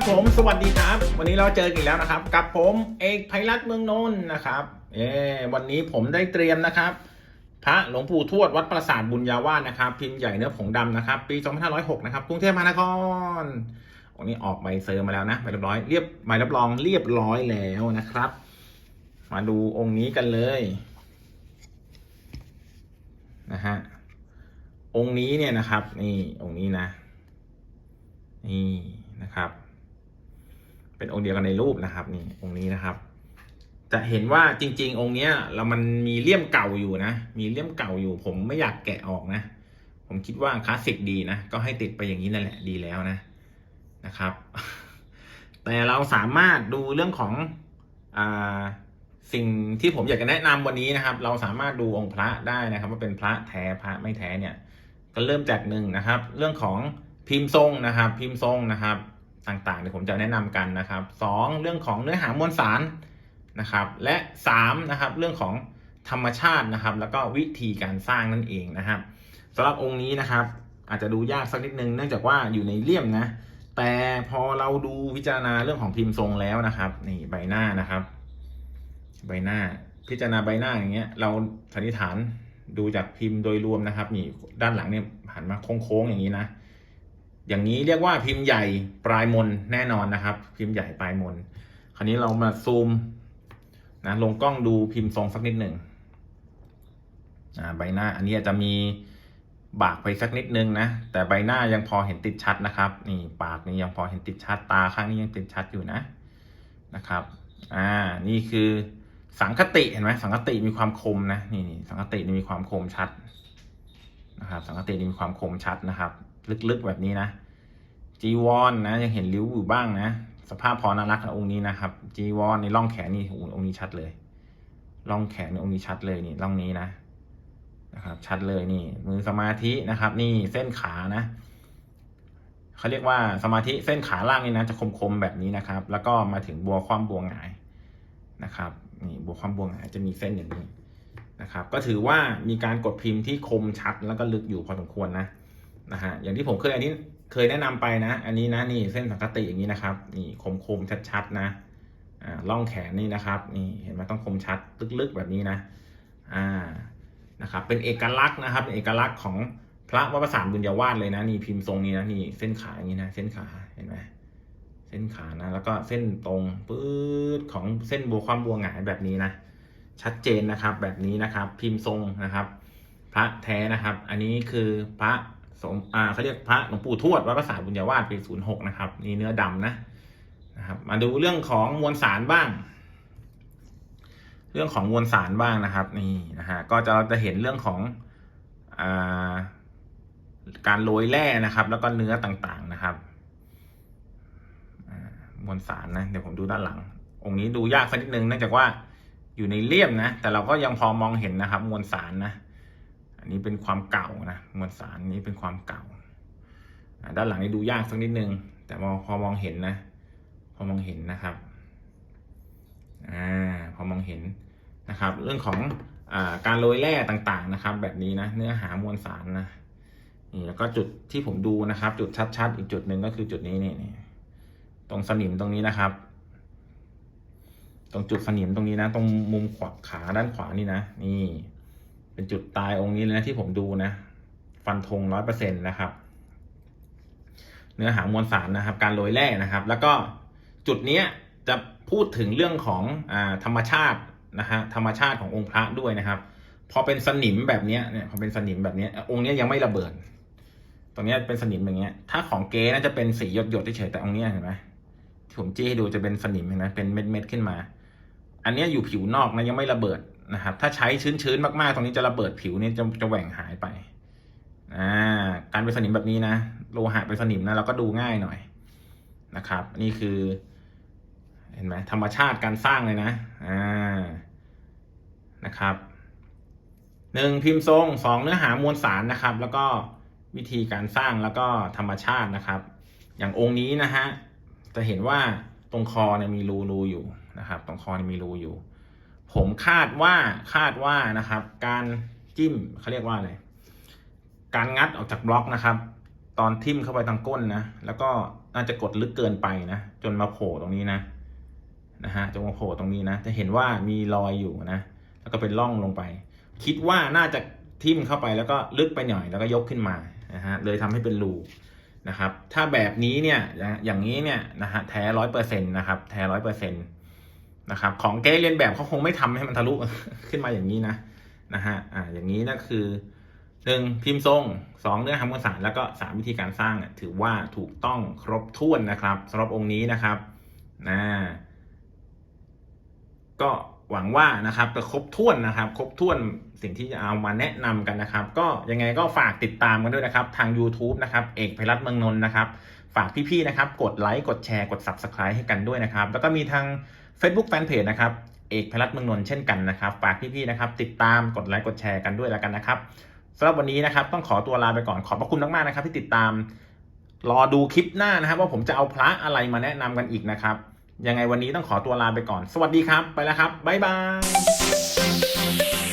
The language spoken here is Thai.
ครับผมสวัสดีครับ วันนี้เราเจอกันแล้วนะครับ กับผมเอกไพรัตนเมืองนนท์นะครับเออวันนี้ผมได้เตรียมนะครับ พระหลวงปู่ทวดวัดปราสาทบุญญาวาสนะครับ พิมพ์ใหญ่เนื้อผงดำนะครับ ปี 2506 นะครับกรุงเทพมหานครวันนี้ออกใบเซอร์มาแล้วนะใบเรียบร้อยเรียบใบรับรองเรียบร้อยแล้วนะครับ มาดูองค์นี้กันเลยนะฮะองค์นี้เนี่ยนะครับ นี่องค์นี้นะนี่นะครับ เป็นองค์เดียวกันในรูปนะครับนี่องค์นี้นะครับ จะเห็นว่าจริง ๆ องค์เนี้ยเรามันมีเลี่ยมเก่าอยู่นะ มีเลี่ยมเก่าอยู่ ผมไม่อยากแกะออกนะ ผมคิดว่าคลาสสิกดีนะ ก็ให้ติดไปอย่างนี้นั่นแหละดีแล้วนะนะครับ แต่เราสามารถดูเรื่องของอ่าสิ่งที่ผมอยากจะแนะนำวันนี้นะครับ เราสามารถดูองค์พระได้นะครับ ว่าเป็นพระแท้พระไม่แท้เนี่ย ก็เริ่มจากหนึ่งนะครับ เรื่องของพิมพ์ทรงนะครับ พิมพ์ทรงนะครับ ต่างๆเดี๋ยวผมจะแนะนำกันนะครับสองเรื่องของเนื้อหามวลสารนะครับ และสามนะครับเรื่องของธรรมชาตินะครับ แล้วก็วิธีการสร้างนั่นเองนะครับสำหรับองค์นี้นะครับ อาจจะดูยากสักนิดนึงเนื่องจากว่าอยู่ในเลี่ยมนะ แต่พอเราดูพิจารณาเรื่องของพิมพ์ทรงแล้วนะครับนี่ใบหน้านะครับ ใบหน้าพิจารณาใบหน้าอย่างเงี้ย เราสันนิษฐานดูจากพิมพ์โดยรวมนะครับ นี่ด้านหลังเนี่ยหันมาโค้งๆอย่างนี้นะ อย่างนี้เรียกว่าพิมพ์ใหญ่ปลายมนแน่นอนนะครับ พิมพ์ใหญ่ปลายมน คราวนี้เรามาซูมนะลงกล้องดูพิมพ์ทรงสักนิดหนึ่งอ่าใบหน้า อันนี้จะมีบากไปสักนิดนึงนะ แต่ใบหน้ายังพอเห็นติดชัดนะครับ นี่ปากนี่ยังพอเห็นติดชัดตาข้างนี้ยังติดชัดอยู่นะนะครับ อ่า นี่คือสังคติเห็นไหมสังคติมีความคมนะนี่นี่สังคติมีความคมชัดนะครับ สังคติมีความคมชัดนะครับ ลึกๆแบบนี้นะจีวรนนะยังเห็นริ้วอยู่บ้างนะ สภาพพอน่ารักนะองค์นี้นะครับจีวรในร่องแขนนี่องค์นี้ชัดเลยร่องแขนในองค์นี้ชัดเลยนี่ร่องนี้นะนะครับ ชัดเลยนี่ มือสมาธินะครับ นี่เส้นขานะเขาเรียกว่าสมาธิเส้นขาล่างนี่นะ จะคมๆแบบนี้นะครับ แล้วก็มาถึงบัวคว่ำบัวหงายนะครับ นี่บัวคว่ำบัวหงายจะมีเส้นอย่างนี้นะครับ ก็ถือว่ามีการกดพิมพ์ที่คมชัดแล้วก็ลึกอยู่พอสมควรนะ นะฮะอย่างที่ผมเคยอันนี้เคยแนะนำไปนะ อันนี้นะนี่เส้นสังคติอย่างนี้นะครับ นี่คมคมชัดๆนะอ่าล่องแขนนี่นะครับนี่เห็นไหมต้องคมชัดลึกๆแบบนี้นะอ่านะครับเป็นเอกลักษณ์นะครับเป็นเอกลักษณ์ของพระวัดประสานบุญญาวาสเลยนะนี่พิมพ์ทรงนี้นะนี่เส้นขาอย่างนี้นะเส้นขาเห็นไหมเส้นขานะแล้วก็เส้นตรงปื๊ดของเส้นบัวความบัวหงายแบบนี้นะชัดเจนนะครับแบบนี้นะครับ พิมพ์ทรงนะครับ พระแท้นะครับ อันนี้คือพระ สมอ่าเขาเรียกพระหลวงปู่ทวดวัดพระสาบุญญาวาสปีศูนย์หกนะครับนี่เนื้อดำนะนะครับ มาดูเรื่องของมวลสารบ้าง เรื่องของมวลสารบ้างนะครับ นี่นะฮะก็จะเราจะเห็นเรื่องของอ่าการโรยแร่นะครับ แล้วก็เนื้อต่างๆนะครับมวลสารนะเดี๋ยวผมดูด้านหลัง องค์นี้ดูยากสักนิดนึงเนื่องจากว่าอยู่ในเลี่ยมนะ แต่เราก็ยังพอมองเห็นนะครับ มวลสารนะ อันนี้เป็นความเก่านะมวลสารนี้เป็นความเก่า ด้านหลังนี้ดูยากสักนิดนึง แต่พอมองเห็นนะ พอมองเห็นนะครับอ่าพอมองเห็นนะครับ เรื่องของอการโรยแร่ต่างๆนะครับ แบบนี้นะเนื้อหามวลสารนะนี่แล้วก็จุดที่ผมดูนะครับ จุดชัดๆ อีกจุดหนึ่งก็คือจุดนี้นี่นี่ตรงสนิมตรงนี้นะครับ ตรงจุดสนิมตรงนี้นะ ตรงมุมขวาขาด้านขวานี่นะ นี่ เป็นจุดตายองค์นี้เลยนะที่ผมดูนะ ฟันธงร้อยเปอร์เซ็นต์นะครับ เนื้อหามวลสารนะครับ การโรยแร่นะครับ แล้วก็จุดนี้จะพูดถึงเรื่องของอธรรมชาตินะฮะธรรมชาติขององค์พระด้วยนะครับ พอเป็นสนิมแบบนี้เนี่ยพอเป็นสนิมแบบนี้องค์นี้ยังไม่ระเบิดตรงนี้เป็นสนิมอย่างเงี้ย ถ้าของเก๊น่าจะเป็นสีหยดๆเฉยแต่องค์นี้เห็นไหมที่ผมจี้ให้ดูจะเป็นสนิมเห็นไหมเป็นเม็ดๆขึ้นมา อันนี้อยู่ผิวนอกนะยังไม่ระเบิด นะครับ ถ้าใช้ชื้นๆมากๆ ตรงนี้จะระเบิดผิวนี่จะจะแหว่งหายไปอ่าการเป็นสนิมแบบนี้นะ โลหะเป็นสนิมนะเราก็ดูง่ายหน่อยนะครับ นี่คือ เห็นไหมธรรมชาติการสร้างเลยนะอ่านะครับหนึ่งพิมพ์ทรงสองเนื้อหามวลสารนะครับ แล้วก็วิธีการสร้างแล้วก็ธรรมชาตินะครับ อย่างองค์นี้นะฮะจะเห็นว่าตรงคอเนี่ยมีรูรูอยู่นะครับ ตรงคอเนี่ยมีรูอยู่ ผมคาดว่าคาดว่านะครับ การจิ้มเขาเรียกว่าอะไรการงัดออกจากบล็อกนะครับ ตอนทิ่มเข้าไปทางก้นนะแล้วก็น่าจะกดลึกเกินไปนะจนมาโผล่ตรงนี้นะนะฮะจนมาโผล่ตรงนี้นะ จะเห็นว่ามีรอยอยู่นะ แล้วก็เป็นร่องลงไป คิดว่าน่าจะทิ่มเข้าไปแล้วก็ลึกไปหน่อยแล้วก็ยกขึ้นมานะฮะเลยทำให้เป็นรูนะครับ ถ้าแบบนี้เนี่ยอย่างนี้เนี่ยนะฮะแท้ร้อยเปอร์เซ็นต์นะครับ แท้ร้อยเปอร์เซ็นต์ นะครับของเก๊เรียนแบบเขาคงไม่ทำให้มันทะลุขึ้นมาอย่างนี้นะนะฮะอ่าอย่างนี้นะคือหนึ่งพิมพ์ทรงสองเนื้อหามวลสารแล้วก็สามวิธีการสร้างถือว่าถูกต้องครบถ้วนนะครับสำหรับองค์นี้นะครับนะก็หวังว่านะครับจะครบถ้วนนะครับ ครบถ้วนสิ่งที่จะเอามาแนะนำกันนะครับ ก็ยังไงก็ฝากติดตามกันด้วยนะครับ ทาง YouTube นะครับ เอกไพรัตเมืองนนท์นะครับ ฝากพี่ๆนะครับ กดไลค์กดแชร์กด Subscribe ให้กันด้วยนะครับ แล้วก็มีทาง Facebook Fanpage นะครับเอกพลัดเมืองนนท์เช่นกันนะครับฝากพี่ๆนะครับติดตามกดไลค์กดแชร์กันด้วยแล้วกันนะครับสำหรับวันนี้นะครับต้องขอตัวลาไปก่อนขอบพระคุณมากๆนะครับ ที่ติดตาม รอดูคลิปหน้านะครับ ว่าผมจะเอาพระอะไรมาแนะนำกันอีกนะครับ ยังไงวันนี้ต้องขอตัวลาไปก่อน สวัสดีครับไปแล้วครับบ๊ายบาย